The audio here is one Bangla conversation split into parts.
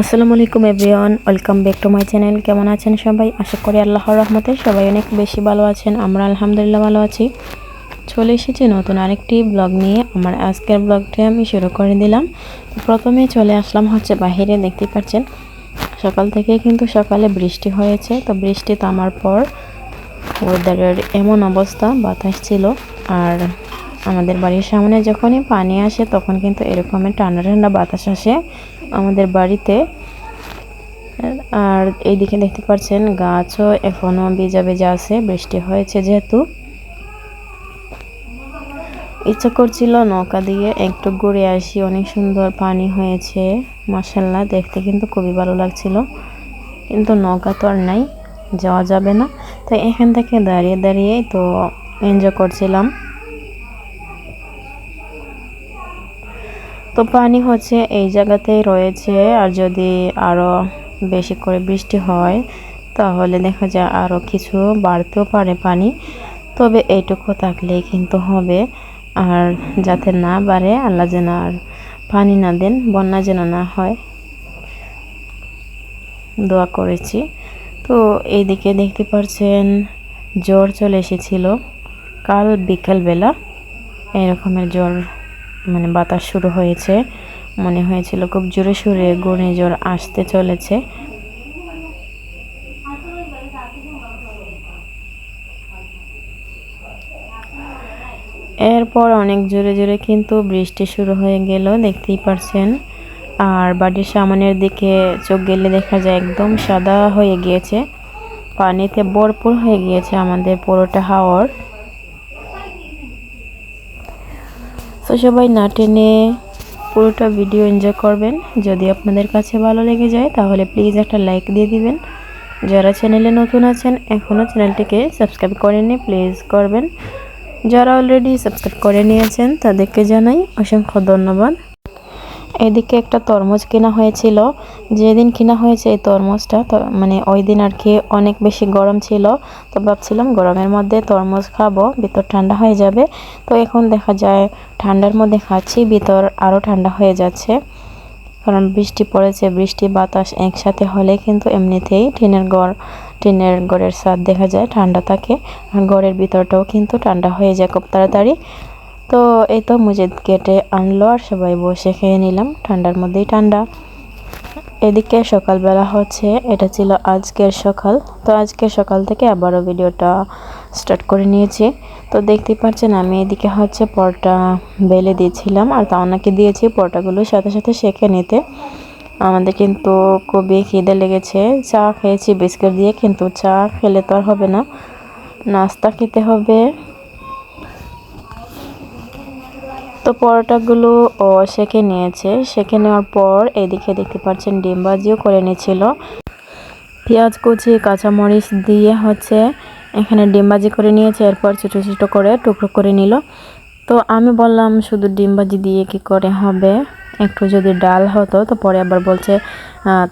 আসসালামু আলাইকুম everyone, welcome back to my channel. কেমন আছেন সবাই? আশা করি আল্লাহর রহমতে সবাই অনেক বেশি ভালো আছেন। আমরা আলহামদুলিল্লাহ ভালো আছি। চলে এসেছি নতুন আরেকটি ব্লগ নিয়ে। আমার আজকের ব্লগটি আমি শুরু করে দিলাম। প্রথমে চলে আসলাম হচ্ছে বাহিরে দেখতে পাচ্ছেন। সকাল থেকে কিন্তু সকালে বৃষ্টি হয়েছে। তো বৃষ্টি থামার পর ওয়েদারের এমন অবস্থা, বাতাস ছিল। আর আমাদের বাড়ির সামনে যখনই পানি আসে, তখন কিন্তু এরকমের ঠান্ডা ঠান্ডা বাতাস আসে। আমাদের বাড়িতে। আর এইদিকে দেখতে পাচ্ছেন গাছও এখনও বেজা ভেজা আছে, বৃষ্টি হয়েছে যেহেতু। ইচ্ছা করছিল নৌকা দিয়ে একটু ঘুরে আসি, অনেক সুন্দর পানি হয়েছে মাসাল্লাহ দেখতে কিন্তু খুবই ভালো লাগছিল। কিন্তু নৌকা তো আর নাই, যাওয়া যাবে না। তাই এখান থেকে দাঁড়িয়ে দাঁড়িয়ে তো এনজয় করছিলাম। তো পানি হচ্ছে এই জায়গাতেই রয়েছে। আর যদি আরও বেশি করে বৃষ্টি হয়, তাহলে দেখা যায় আরও কিছু বাড়তেও পারে পানি। তবে এইটুকু থাকলেই কিন্তু হবে। আর যাতে না বাড়ে, আল্লাহ যেন আর পানি না দেন, বন্যা যেন না হয়। দোয়া করেছি। তো এইদিকে দেখতে পাচ্ছেন জ্বর চলে এসেছিল। কাল বিকেলবেলা এরকমের জ্বর মানে বাতাস শুরু হয়েছে। মনে হয়েছিল খুব জোরে সুরে ঘূর্ণিঝড় আসতে চলেছে। এরপর অনেক জোরে জোরে কিন্তু বৃষ্টি শুরু হয়ে গেল, দেখতেই পারছেন। আর বাড়ির সামনের দিকে চোখ গেলে দেখা যায় একদম সাদা হয়ে গিয়েছে। পানিতে ভরপুর হয়ে গিয়েছে আমাদের পুরোটা হাওয়ার তো সবাই না টেনে পুরোটা ভিডিও এনজয় করবেন। যদি আপনাদের কাছে ভালো লেগে যায়, তাহলে প্লিজ একটা লাইক দিয়ে দিবেন। যারা চ্যানেলে নতুন আছেন এখনও চ্যানেলটিকে সাবস্ক্রাইব করেননি প্লিজ করবেন। যারা অলরেডি সাবস্ক্রাইব করে নিয়েছেন, তাদেরকে জানাই অসংখ্য ধন্যবাদ। এদিকে একটা তরমুজ কেনা হয়েছিল। যেদিন কেনা হয়েছে এই তরমুজটা মানে ওই দিন আর কি অনেক বেশি গরম ছিল। তো ভাবছিলাম গরমের মধ্যে তরমুজ খাব, ভিতর ঠান্ডা হয়ে যাবে। তো এখন দেখা যায় ঠান্ডার মধ্যে খাচ্ছি, ভিতর আরও ঠান্ডা হয়ে যাচ্ছে। কারণ বৃষ্টি পড়েছে, বৃষ্টি, বাতাস একসাথে হলে কিন্তু এমনিতেই টিনের গড়, টিনের গড়ের স্বাদ দেখা যায়, ঠান্ডা থাকে। আর গড়ের ভিতরটাও কিন্তু ঠান্ডা হয়ে যায় খুব তাড়াতাড়ি। তো এই তো মুজিদ কেটে আনলো আর সবাই বসে খেয়ে নিলাম। ঠান্ডার মধ্যেই ঠান্ডা। এদিকে সকালবেলা হচ্ছে, এটা ছিল আজকের সকাল। তো আজকের সকাল থেকে আবারও ভিডিওটা স্টার্ট করে নিয়েছি। তো দেখতেই পাচ্ছেন, আমি এদিকে হচ্ছে পরটা বেলে দিয়েছিলাম আর তা ওনাকে দিয়েছি। পরটাগুলো সাথে সাথে সেঁকে নিতে। আমাদের কিন্তু খুবই খিদে লেগেছে। চা খেয়েছি, বিস্কুট দিয়ে, কিন্তু চা খেলে তো আর হবে না। নাস্তা খেতে হবে। তো পরোটাগুলো ও সেঁকে নিয়েছে। সেঁকে নেওয়ার পর এদিকে দেখতে পাচ্ছেন ডিম করে নিয়েছিল। পেঁয়াজ কুচি, কাঁচামরিচ দিয়ে হচ্ছে এখানে ডিম ভাজি করে নিয়েছে। এরপর ছোটো ছোটো করে টুকরো করে নিল। তো আমি বললাম, শুধু ডিম ভাজি দিয়ে কি করে হবে? একটু যদি ডাল হতো তো পরে আবার বলছে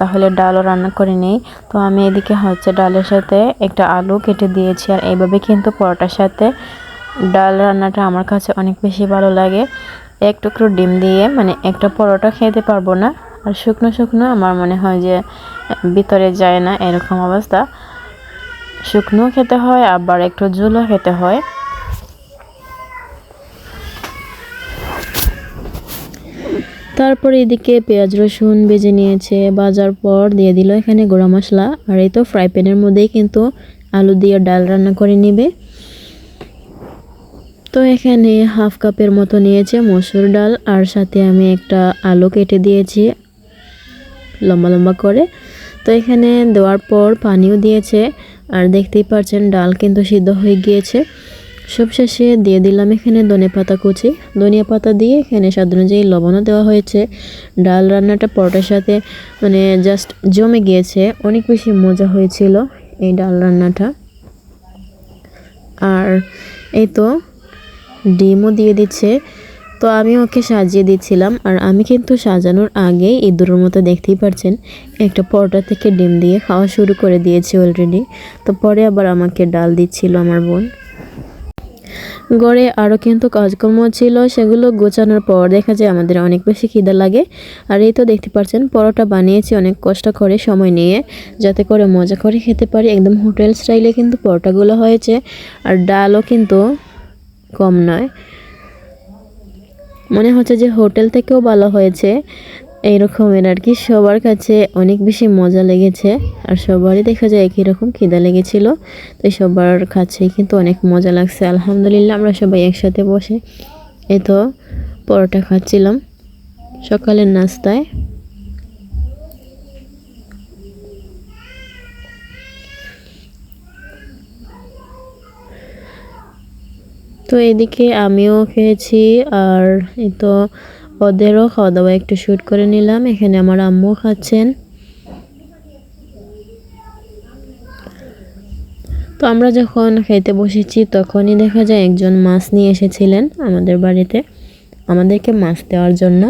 তাহলে ডালও রান্না করে নেই। তো আমি এদিকে হচ্ছে ডালের সাথে একটা আলু কেটে দিয়েছি। আর এইভাবে কিন্তু পরোটার সাথে ডাল রান্নাটা আমার কাছে অনেক বেশি ভালো লাগে। এক টুকরো ডিম দিয়ে মানে একটা পরোটা খেতে পারব না। আর শুকনো শুকনো আমার মনে হয় যে, ভিতরে যায় না এরকম অবস্থা। শুকনো খেতে হয়, আবার একটু জুলও খেতে হয়। তারপর এদিকে পেঁয়াজ রসুন বেজে নিয়েছে বাজার পর দিয়ে দিল এখানে গোড়া মশলা। আর এই তো ফ্রাই প্যানের মধ্যেই কিন্তু আলু দিয়ে ডাল রান্না করে নিবে। তো এখানে হাফ কাপের মতো নিয়েছে মসুর ডাল, আর সাথে আমি একটা আলু কেটে দিয়েছি লম্বা লম্বা করে। তো এখানে দেওয়ার পর পানিও দিয়েছে, আর দেখতেই পাচ্ছেন ডাল কিন্তু সিদ্ধ হয়ে গিয়েছে। সব শেষে দিয়ে দিলাম এখানে ধনে পাতা কুচি। ধনিয়া পাতা দিয়ে এখানে স্বাদ অনুযায়ী লবণও দেওয়া হয়েছে। ডাল রান্নাটা পরোটার সাথে মানে জাস্ট জমে গিয়েছে, অনেক বেশি মজা হয়েছিল এই ডাল রান্নাটা। আর এই তো ডিমও দিয়ে দিচ্ছে। তো আমি ওকে সাজিয়ে দিচ্ছিলাম। আর আমি কিন্তু সাজানোর আগেই ইঁদুরের মতো দেখতেই পারছেন, একটা পরোটা থেকে ডিম দিয়ে খাওয়া শুরু করে দিয়েছি অলরেডি তো পরে আবার আমাকে ডাল দিচ্ছিল আমার বোন। গড়ে আরও কিন্তু কাজকর্ম ছিল, সেগুলো গোছানোর পর দেখা যায় আমাদের অনেক বেশি খিদা লাগে। আর এই তো দেখতে পাচ্ছেন, পরোটা বানিয়েছি, অনেক কষ্ট করে সময় নিয়ে, যাতে করে মজা করে খেতে পারি। একদম হোটেল স্টাইলে কিন্তু পরোটাগুলো হয়েছে। আর ডালও কিন্তু কম নয়। মনে হচ্ছে যে হোটেল থেকেও ভালো হয়েছে। এইরকমের আর কি। সবার কাছে অনেক বেশি মজা লেগেছে আর সবারই দেখা যায় একই রকম খিদা লেগেছিল। তো সবার কাছেই কিন্তু অনেক মজা লাগছে। আলহামদুলিল্লাহ আমরা সবাই একসাথে বসে এ তো পরোটা খাচ্ছিলাম। সকালের নাস্তায়। তো এদিকে আমিও খেয়েছি আর এই তো ওদেরও খাওয়া দাওয়া একটু শ্যুট করে নিলাম। এখানে আমার আম্মু খাচ্ছেন। তো আমরা যখন খেতে বসেছি তখনই দেখা যায় একজন মাছ নিয়ে এসেছিলেন আমাদের বাড়িতে, আমাদেরকে মাছ দেওয়ার জন্য।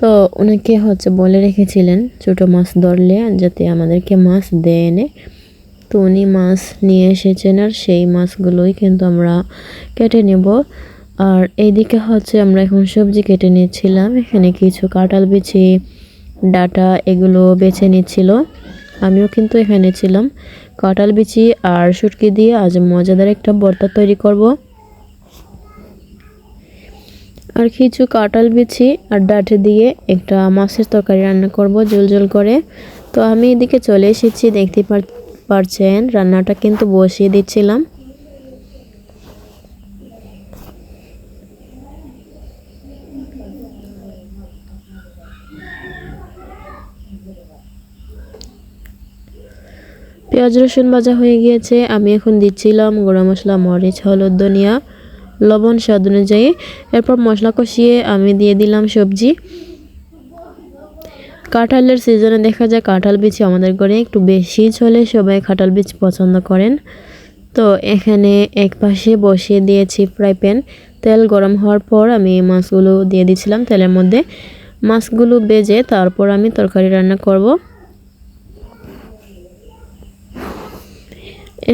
তো ওনাকে হচ্ছে বলে রেখেছিলেন ছোট মাছ ধরলে যাতে আমাদেরকে মাছ দেয় এনে। তো উনি মাছ নিয়ে এসেছেন আর সেই মাছগুলোই কিন্তু আমরা কেটে নেব। আর এইদিকে হচ্ছে আমরা এখন সবজি কেটে নিচ্ছিলাম। এখানে কিছু কাঁঠাল বিছি ডাটা এগুলো বেছে নিচ্ছিল। আমিও কিন্তু এখানে ছিলাম। কাঁঠাল বিচি আর সুটকি দিয়ে আজ মজাদার একটা বর্তা তৈরি করব। আর কিছু কাঁঠাল বিছি আর ডাটে দিয়ে একটা মাছের তরকারি রান্না করব জল জল করে। তো আমি এদিকে চলে এসেছি, দেখতে পারছেন। রান্নাটা কিন্তু বসিয়ে দিচ্ছিলাম। পেঁয়াজ রসুন ভাজা হয়ে গিয়েছে। আমি এখন দিচ্ছিলাম গুঁড়া মশলা, মরিচ, হলুদ, ধনিয়া, লবণ, স্বাদ অনুযায়ী। এরপর মশলা কষিয়ে আমি দিয়ে দিলাম সবজি। কাঁঠালের সিজনে দেখা যায় কাঁঠাল বীজ আমাদের ঘরে একটু বেশি চলে, সবাই কাঁঠাল বীজ পছন্দ করেন। তো এখানে এক পাশে বসিয়ে দিয়েছি ফ্রাই প্যান। তেল গরম হওয়ার পর আমি মাছগুলো দিয়ে দিয়েছিলাম তেলের মধ্যে। মাছগুলো বেজে তারপর আমি তরকারি রান্না করব।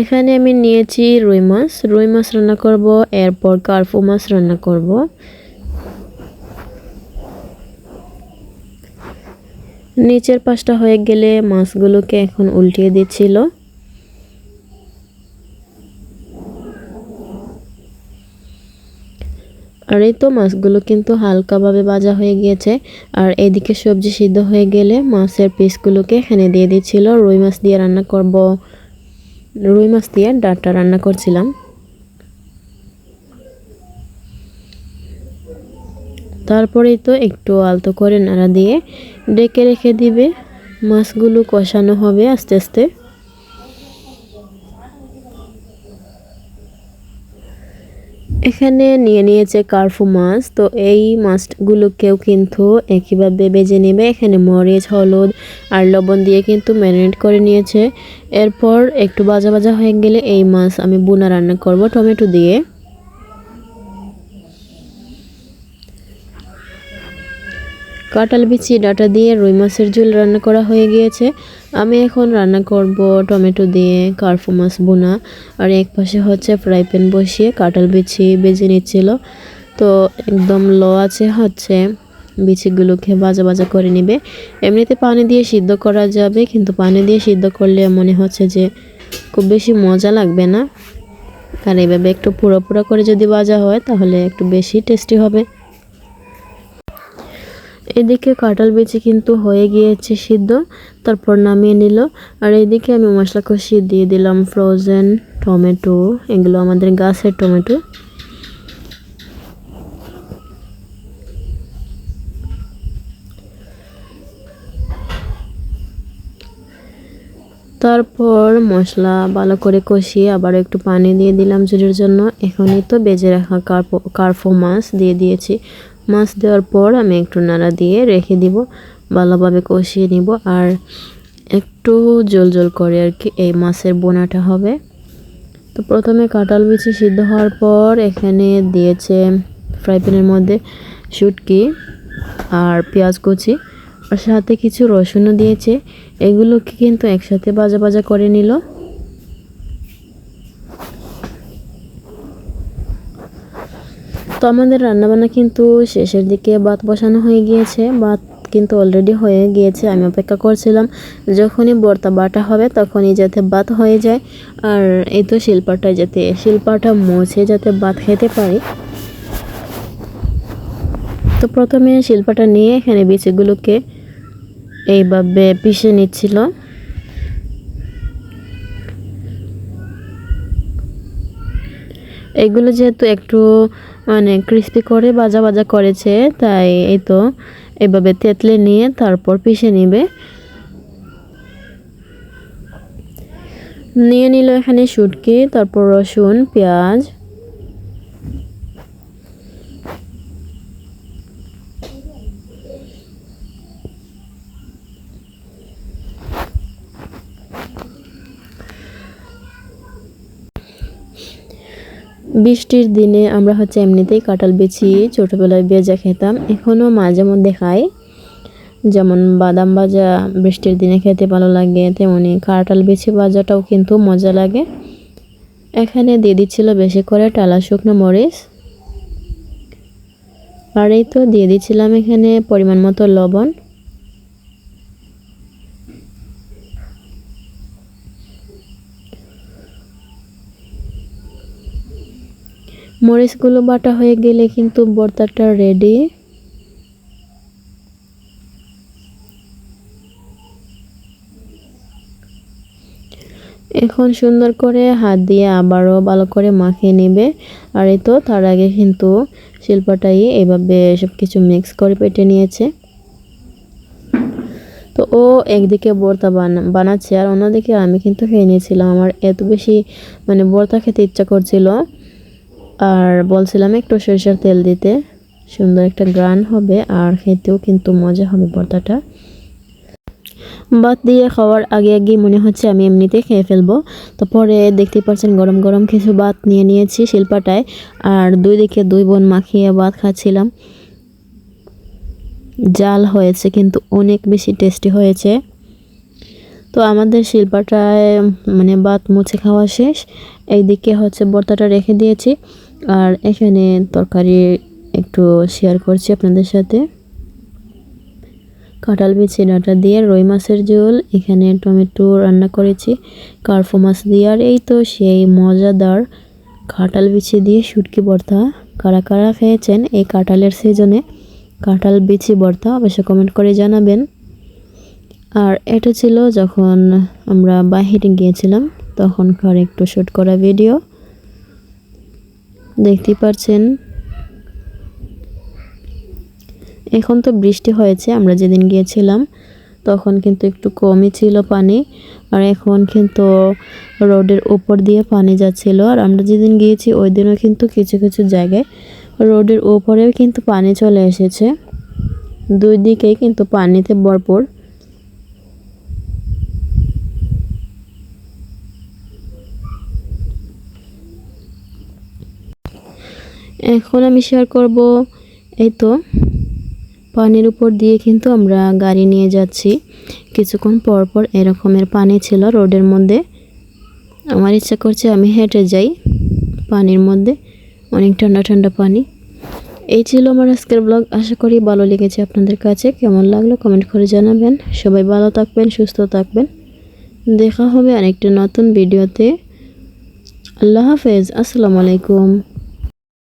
এখানে আমি নিয়েছি রুই মাছ। রুই মাছ রান্না করব, এরপর কার্ফু মাছ রান্না করব। নিচের পাশটা হয়ে গেলে মাছগুলোকে এখন উল্টিয়ে দিচ্ছিল। আর এই তো মাছগুলো কিন্তু হালকাভাবে ভাজা হয়ে গিয়েছে। আর এদিকে সবজি সিদ্ধ হয়ে গেলে মাছের পিসগুলোকে এখানে দিয়ে দিচ্ছিল। রুই মাছ দিয়ে রান্না করব রুই মাছ দিয়ে ডাঁটা রান্না করছিলাম। তারপরেই তো একটু আলতো করে নাড়া দিয়ে ডেকে রেখে দিবে। মাছগুলো কষানো হবে আস্তে আস্তে। এখানে নিয়ে নিয়েছে কার্ফু মাছ। তো এই মাছগুলোকেও কিন্তু একইভাবে বেজে নেবে। এখানে মরিচ, হলুদ আর লবণ দিয়ে কিন্তু ম্যারিনেট করে নিয়েছে। এরপর একটু বাজা বাজা হয়ে গেলে এই মাছ আমি বুনা রান্না করব টমেটো দিয়ে। কাঁঠাল বিচি, ডাটা দিয়ে রুই মাছের ঝোল রান্না করা হয়ে গিয়েছে। আমি এখন রান্না করব টমেটো দিয়ে কার্ফু মাছ বোনা আর এক পাশে হচ্ছে ফ্রাই প্যান বসিয়ে কাঁঠাল বিচি বেজে নিচ্ছিল। তো একদম লো আছে হচ্ছে, বিচিগুলোকে বাজা বাজা করে নেবে। এমনিতে পানি দিয়ে সিদ্ধ করা যাবে, কিন্তু পানি দিয়ে সিদ্ধ করলে মনে হচ্ছে যে খুব বেশি মজা লাগবে না। আর এইভাবে একটু পুরো পুরো করে যদি বাজা হয়, তাহলে একটু বেশি টেস্টি হবে। এদিকে কাঁঠাল বেচি কিন্তু হয়ে গিয়েছে সিদ্ধ, তারপর নামিয়ে নিল। আর এদিকে আমি মশলা কষিয়ে দিয়ে দিলাম ফ্রোজেন টমেটো, এগুলো আমাদের গাছের টমেটো। তারপর মশলা ভালো করে কষিয়ে আবার একটু পানি দিয়ে দিলাম চুরির জন্য। এখনই তো বেজে রাখা কার্পো কার্ফো মাছ দিয়ে দিয়েছি। মাছ দেওয়ার পর আমি একটু নাড়া দিয়ে রেখে দিব, ভালোভাবে কষিয়ে নিব আর একটু জল জল করে আর কি এই মাছের বোনাটা হবে। তো প্রথমে কাঁঠাল বিচি সিদ্ধ হওয়ার পর এখানে দিয়েছে ফ্রাই প্যানের মধ্যে শুটকি আর পেঁয়াজ কুচি আর সাথে কিছু রসুনও দিয়েছে। এগুলোকে কিন্তু একসাথে বাজা বাজা করে নিল। তো আমাদের রান্নাবান্না কিন্তু শেষের দিকে ভাত বসানো হয়ে গিয়েছে। ভাত কিন্তু অলরেডি হয়ে গিয়েছে, আমি অপেক্ষা করছিলাম যখনই বর্তা বাটা হবে তখনই যাতে ভাত হয়ে যায়। আর এই তো শিল্পাটা যাতে, শিল্পাটা মুছে যাতে ভাত খেতে পারি। তো প্রথমে শিল্পাটা নিয়ে এখানে বিচিগুলোকে এইভাবে পিষে নিচ্ছিল। এগুলো যেহেতু একটু মানে ক্রিস্পি করে বাজা বাজা করেছে, তাই এই তো এভাবে তেতলে নিয়ে তারপর পিষে নিবে। নিয়ে নিল এখানে সুটকি তারপর রসুন, পেঁয়াজ বৃষ্টির দিনে আমরা হচ্ছে এমনিতেই কাঁঠাল বেছি, ছোটোবেলায় বেজা খেতাম এখনও মাঝে মধ্যে খাই। যেমন বাদাম ভাজা বৃষ্টির দিনে খেতে ভালো লাগে, তেমনি কাঁঠাল বেছি ভাজাটাও কিন্তু মজা লাগে। এখানে দিয়ে দিচ্ছিল বেশি করে টালা শুকনো মরিচ। আর এই তো দিয়ে দিচ্ছিলাম এখানে পরিমাণ মতো লবণ। মরিচগুলো বাটা হয়ে গেলে কিন্তু ভর্তাটা রেডি এখন সুন্দর করে হাত দিয়ে আবারও ভালো করে মাখিয়ে নেবে। আর এই তো তার আগে কিন্তু শিল্পটাই এভাবে সব কিছু মিক্স করে পেটে নিয়েছে। তো ও একদিকে বর্তা বানা বানাচ্ছে আর অন্যদিকে আমি কিন্তু খেয়ে নিয়েছিলাম। আমার এত বেশি মানে বর্তা খেতে ইচ্ছা করছিল। আর বলছিলাম একটু সরিষার তেল দিতে। সুন্দর একটা গ্রান হবে আর খেতেও কিন্তু মজা হবে ভর্তাটা ভাত দিয়ে খাওয়ার আগে আগে মনে হচ্ছে আমি এমনিতে খেয়ে ফেলব। তো পরে দেখতে পাচ্ছেন গরম গরম কিছু ভাত নিয়ে নিয়েছি শিল্পাটায়। আর দুই দিকে দুই বোন মাখিয়ে ভাত খাচ্ছিলাম। জাল হয়েছে কিন্তু অনেক বেশি টেস্টি হয়েছে। তো আমাদের শিল্পাটায় মানে ভাত মুছে খাওয়া শেষ। এইদিকে হচ্ছে বর্তাটা রেখে দিয়েছি। আর এখানে তরকারি একটু শেয়ার করছি আপনাদের সাথে। কাঁঠাল বিচি ডাটা দিয়ে রুই মাছের ঝোল, এখানে টমেটো রান্না করেছি কার্ফো মাছ দিয়ে, আর এই তো সেই মজাদার কাঁঠাল বিচি দিয়ে শুটকি ভর্তা। কারা কারা খেয়েছেন এই কাঁঠালের সিজনে কাঁঠাল বিচি ভর্তা অবশ্যই কমেন্ট করে জানাবেন। আর এটা ছিল যখন আমরা বাহিরে গিয়েছিলাম, তখনকার একটু শ্যুট করা ভিডিও দেখতেই পাচ্ছেন এখন তো বৃষ্টি হয়েছে, আমরা যেদিন গিয়েছিলাম তখন কিন্তু একটু কমই ছিল পানি। আর এখন কিন্তু রোডের উপর দিয়ে পানি যাচ্ছিল। আর আমরা যেদিন গিয়েছি ওই দিনও কিন্তু কিছু কিছু জায়গায় রোডের উপরেও কিন্তু পানি চলে এসেছে। দুই দিকেই কিন্তু পানিতে ভরপুর। এখন আমি শেয়ার করব এই তো পানির উপর দিয়ে কিন্তু আমরা গাড়ি নিয়ে যাচ্ছি। কিছুক্ষণ পর পর এরকমের পানি ছিল রোডের মধ্যে। আমার ইচ্ছা করছে আমি হেঁটে যাই পানির মধ্যে, অনেক ঠান্ডা ঠান্ডা পানি। এই ছিল আমার আজকের ব্লগ আশা করি ভালো লেগেছে আপনাদের কাছে। কেমন লাগল কমেন্ট করে জানাবেন। সবাই ভালো থাকবেন, সুস্থ থাকবেন। দেখা হবে আরেকটা নতুন ভিডিওতে। আল্লাহ হাফেজ। আসসালামু আলাইকুম।